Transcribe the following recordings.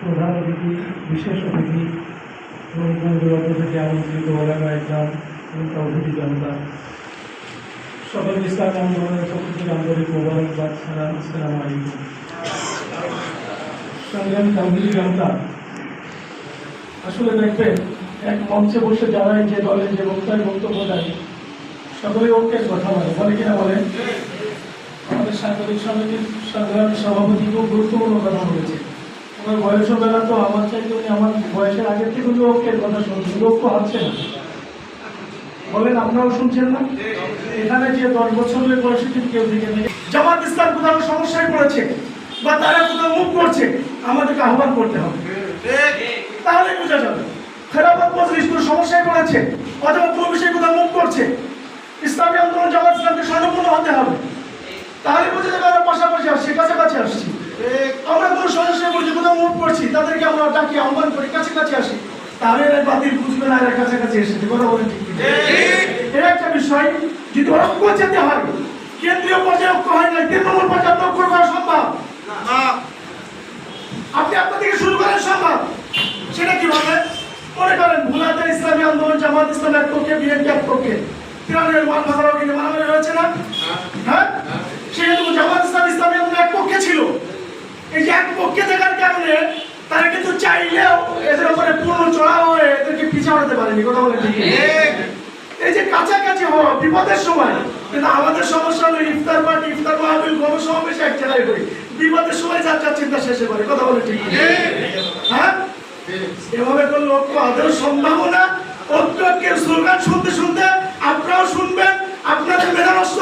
প্রধান অতিথি বিশেষ অতিথি বন্ধুবর্গ থেকে আমন্ত্রিত এলাকা ইসলাম এবং প্রভৃতি জনতা। সকল ইসলাম আন্দোলনের থেকে আন্তরিক মোবারকবাদ সালাম আসসালামু আলাইকুম। সংগ্রাম গান্ধী জনতা, আসলে দেখবেন, এক মঞ্চে বসে যারা যে দলের যে বক্তায় বক্তব্য দেয় সকলে ঐক্যের কথা বলে। বলে কিনা বলেন? সাংবাদিক সমিতির সংগ্রামী সভাপতি খুব গুরুত্বপূর্ণ কথা বলেছে। আমার বয়সের বেলা তো, আমার চাইতে উনি আমার বয়সের আগের থেকে ঐক্যের কথা শুনছেন তো হচ্ছে না। বলেন, আপনারাও শুনছেন না? এখানে যে দশ বছরের বয়সে ঠিক কেউ থেকে নেই জামাত ইসলাম কোথাও সমস্যায় পড়েছে বা তারা কোথাও মুখ করছে, আমাদেরকে আহ্বান করতে হবে। তাহলে বোঝা যাবে, খেলাফত মজলিস কোনো সমস্যায় পড়েছে, অথবা কোনো বিষয়ে কোথাও মুখ করছে। ইসলামী আন্দোলন জামাত ইসলামকে স্বর্ণপূর্ণ হতে হবে। তাহলে বোঝা যাবে আমরা পাশাপাশি আসছি কাছাকাছি আসছি। আমরা কোনো সমস্যায় পড়ছি কোথাও মুখ করছি তাদেরকে আমরা ডাকি আহ্বান করি কাছাকাছি আসি। তাহলে এরা বাতিল বুঝবে না এরা কাছাকাছি এসেছে। কথা বলেন কিনা? এর একটা বিষয় যদি ঐক্য যেতে হয় কেন্দ্রীয় পর্যায়ে ঐক্য হয় না তৃণমূল পর্যায়ে ঐক্য করা সম্ভব? আপনি আপনার থেকে শুরু করেন সম্ভব? সেটা কীভাবে মনে করেন ভুলাদের ইসলামী আন্দোলন জামাত ইসলাম এক পক্ষে বিএনপি এক পক্ষে। তিরানের মান মারামারি হয়েছে না? হ্যাঁ। জামাত ইসলাম ইসলামী আন্দোলন এক পক্ষে ছিল। এই এক পক্ষে থাকার কারণে তারা কিন্তু চাইলেও এদের উপরে পূর্ণ চড়া হয়ে এদেরকে পারেনি, কথা বলে এই যে কাছাকাছি হওয়া বিপদের সময়, কিন্তু আমাদের সমস্যা হলো ইফতার পার্টি, ইফতার এক জায়গায় করি। বিপদের সময় যার চিন্তা শেষে করে, কথা বলে ঠিক হ্যাঁ? এভাবে করলে ঐক্য আদৌ সম্ভাবনা ঐক্যকে স্লোগান শুনতে শুনতে আপনারাও শুনবেন, আপনাদের মেধা নষ্ট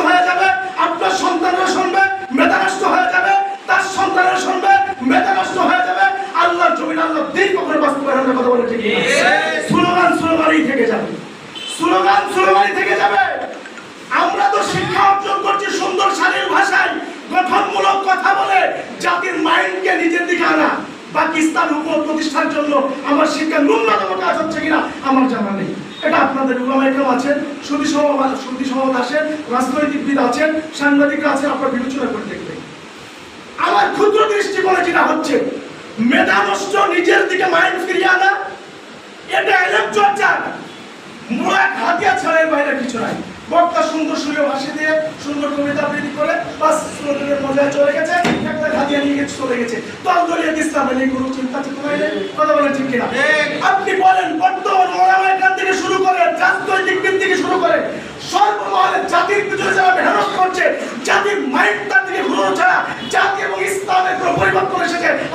পাকিস্তান হুকুমত প্রতিষ্ঠার জন্য আমার শিক্ষা ন্যূনতম কাজ হচ্ছে কিনা আমার জানা নেই। এটা আপনাদের উলামা একরাম আছেন সুদী সমাজ সুদী সমাজ আছেন, রাজনৈতিকবিদ আছেন, সাংবাদিকরা আছেন, আপনার বিবেচনা করে দেখবেন। আমার ক্ষুদ্র দৃষ্টিকোণে যেটা হচ্ছে, মেধা নষ্ট নিজের দিকে মাইন্ড ফিরিয়ে আনা, এটা এলেম চর্চা। এক হাতিয়া ছাড়া এর বাইরে কিছু নাই। বক্তা সুন্দর সুরে ভাসি দিয়ে সুন্দর কবিতা আবৃত্তি করে শ্রোতাদের মজায় চলে গেছে। হাতিয়া নিয়ে চলে গেছে।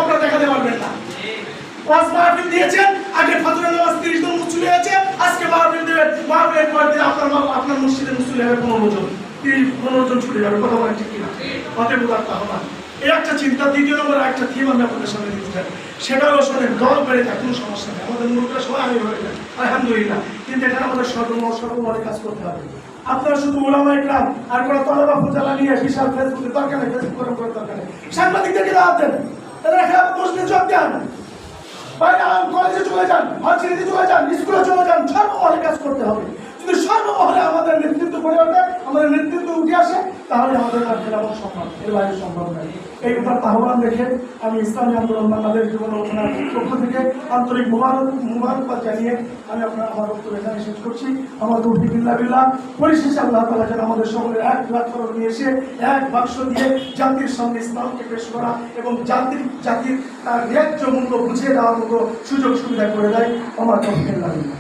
আপনারা দেখাতে পারবেন না। ওয়াজ মাহফিল দিয়েছেন, আগে ফজরের নামাজ 30 জন মুসল্লি আছে আজকে মাহফিল দেবেন। মাহফিলের পর দিন আপনার আপনার মসজিদে মুসল্লি হবে 15 জন। 30 15 জন ছুটে যাবে, কথা বলেন ঠিক কিনা? অতএব উদার এই একটা চিন্তা, দ্বিতীয় নম্বর একটা থিম আমি আপনাদের সামনে দিতে চাই। সেটা হলো শোনেন, দল বেড়ে যায় কোনো সমস্যা নেই। আমাদের মূলটা সবাই আমি হয়ে যায়, আলহামদুলিল্লাহ। কিন্তু এটা আমাদের সর্বম সর্বময় কাজ করতে হবে। আপনারা শুধু ওলামা ইকরাম আর কোনো তলবা ফুজালা নিয়ে বিশাল ফেসবুকে দরকার নেই, ফেসবুক গরম করে দরকার নেই। সাংবাদিকদেরকে দাওয়াত দেন। এদের খেলাফ মসজিদে যোগ দেন। বাইরে কলেজে চলে যান, ভার্সিটিতে চলে যান, স্কুলে চলে যান সর্বমহলে কাজ করতে হবে। যদি সর্বমহলে আমাদের নেতৃত্ব ওঠে, আমাদের নেতৃত্ব উঠে আসে, তাহলে আমাদের আর খেলাফত সম্ভব, এর বাইরে সম্ভব নয়। এই কথার আহ্বান রেখে আমি ইসলামী আন্দোলন বাংলাদেশ জীবন রচনার পক্ষ থেকে আন্তরিক মুবারক, মুবারকবাদ জানিয়ে আমি আপনার, আমার বক্তব্য এখানে শেষ করছি। আমার তৌফিক বিল্লা পরিশেষে আল্লাহ তাআলা যেন আমাদের সকলের এক প্ল্যাটফর্ম নিয়ে এসে, এক বাক্স দিয়ে জাতির সামনে ইসলামকে পেশ করা এবং জাতির জাতির তার ন্যায্য মূল্য বুঝিয়ে দেওয়ার মতো সুযোগ সুবিধা করে দেয়। আমার তৌফিক বিল্লাহ বিল্লাহ।